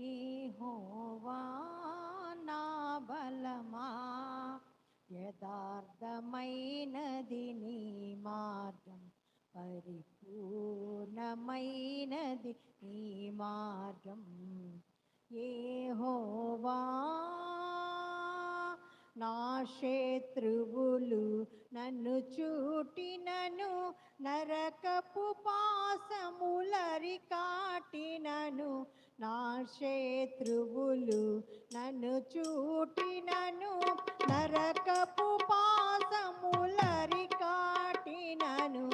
యెహోవా నా బలమా? యథార్థమైనది నీ మార్గం పరిపూర్ణమైనది నీ మార్గం. యెహోవా నా శత్రువులు నన్ను చూటినను నరకపు పాసములరి నా శత్రువులు నన్ను చూటినను నరకపు పాసములరి కాటినను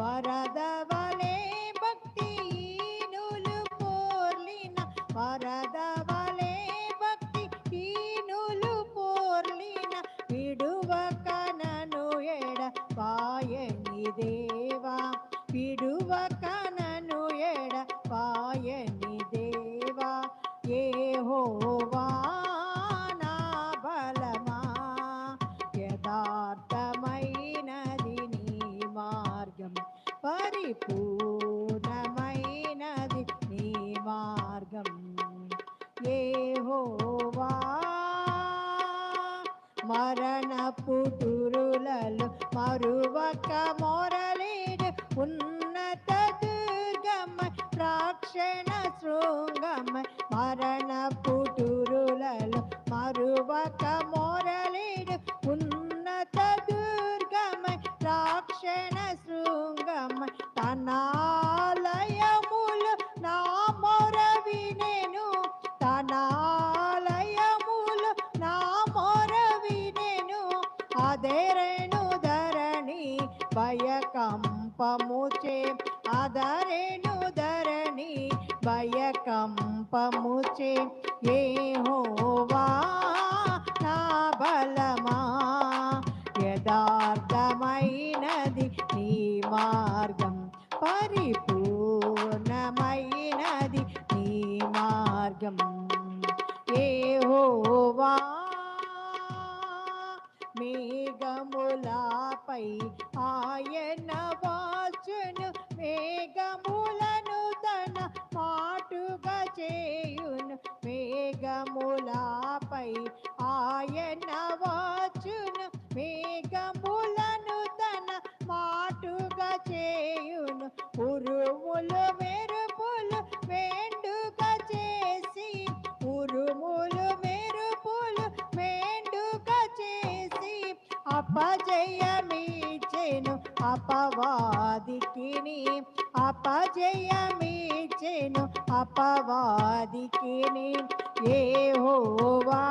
వరదవలే భక్తిహీనులు పోర్లిన వరదవలే భక్తిహీనులు పోర్లిన విడువక నను ఎడ పాయని దేవా విడువక పరిపూర్ణమైనది నీ మార్గం. దేవోవ మరణ దురులలో మరువక మొరలేడు ఉన్నత దుర్గమ రాక్షణ శృంగమ మరణ దురులలో మరువక అదెరెను ధరణి భయకంపముచే. అదరెను ధరణి భయకంపముచే. ఏ హోవా పై ఆయన వాచును మేఘములను తన మాటుగా చేయును. మేఘముల అపజయమీచెను అపవాదికిని అపజయమీచెను అపవాదికిని. హోవా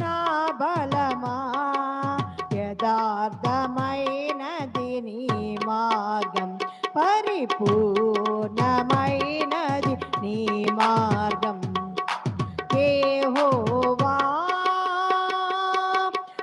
నా బలమా యథార్థమైనది నీ మార్గం పరిపూర్ణమైనది నీ మార్గం.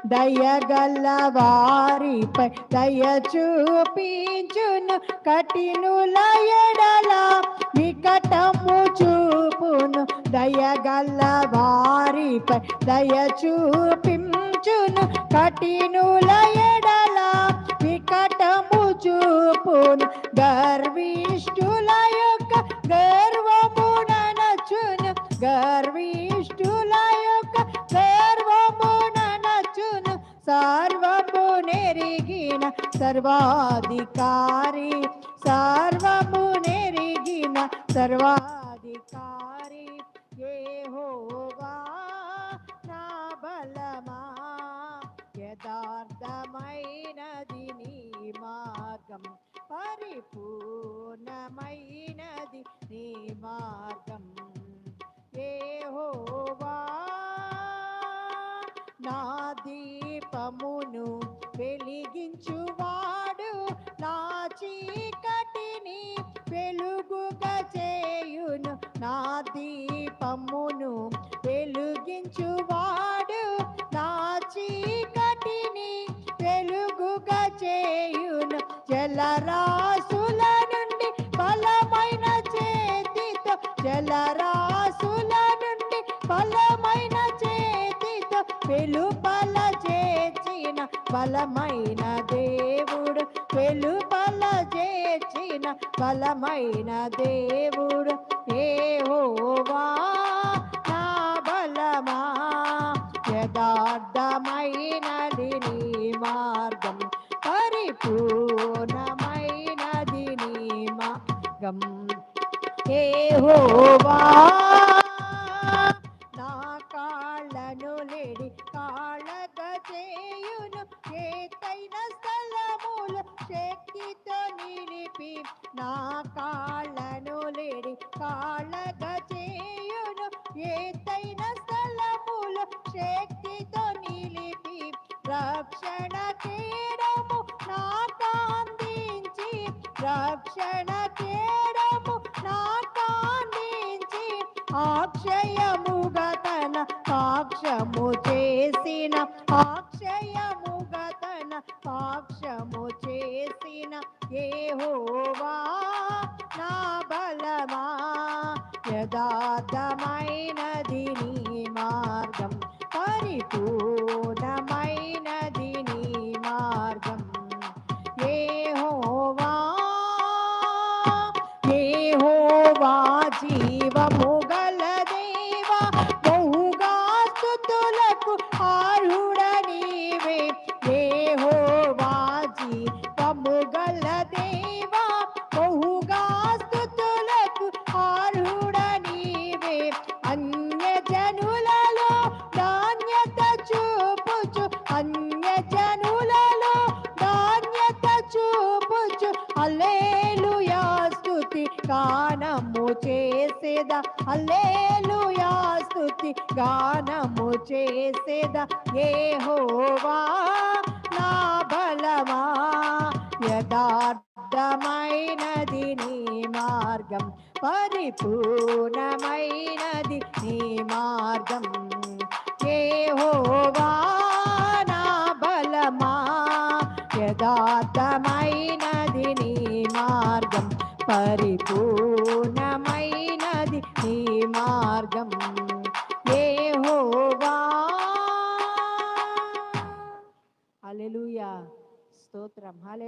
దయగల్ల వారిపై దయ చూపించును కఠినుల ఎడల నికటము చూపును. దయగల్ల వారిపై దయ చూపించును కఠినుల ఎడల నికటము చూపును. గర్వీ ఆయన సర్వాధికారి సర్వము నెరిగిన సర్వాధికారి. ఏ యెహోవా నా బలమా యథార్థమైనది నీ మార్గం పరిపూర్ణమైనది నీ మార్గం. ఏ హోవా నా దీపమును చీకటిని వెలుగుగా చేయును. నా దీపమును వెలుగించువాడు. నా చీకటిని వెలుగుగా చేయును. జలరాసుల నుండి బలమైన చేతితో జలరాసుల నుండి బలమైన చేతితో వెలుగు బలమైన దేవుడు వెలుపల చేర్చిన బలమైన దేవుడు. ఏ ఓవా నా బలమా యథార్థమైనది నీ మార్గం పరిపూర్ణమైనది నీ మార్గం. ఏ ఓవా నా కాళ్ళను లేడి కాళ్ళ చేయును. చేతైన స్థలములు శక్తితో నిలిపి నా కాళ్ళను లేడి కాళ్ళగా చేయును. ఏతైన స్థలములు శక్తితో నిలిపి రక్షణ కేడము నాకు అందించి రక్షణ కేడము నాకు అందించి అక్షయముగా తన సాక్ష్యము చేసిన అక్షయముగతన పాక్షము చేసిన ఏ హోవా నా బలమా? యథార్థమైనది నీ మార్గం పరిపూర్ణమైనది నీ మార్గం. ఏ హోవా ఏ హోవా జీవముగ గానము చేసేద. అల్లేలుయా స్తుతి. గానము చేసేద. ఏహోవా నా బలమా. యథార్థమైనది నీ మార్గం. పరిపూర్ణమైనది నీ మార్గం. ఏహోవా నా బలమా. యథార్థమైనది పరిపూర్ణమైనది నీ మార్గం. ఏహోవా! హల్లెలూయా. స్తోత్రం. హల్లెలూయా.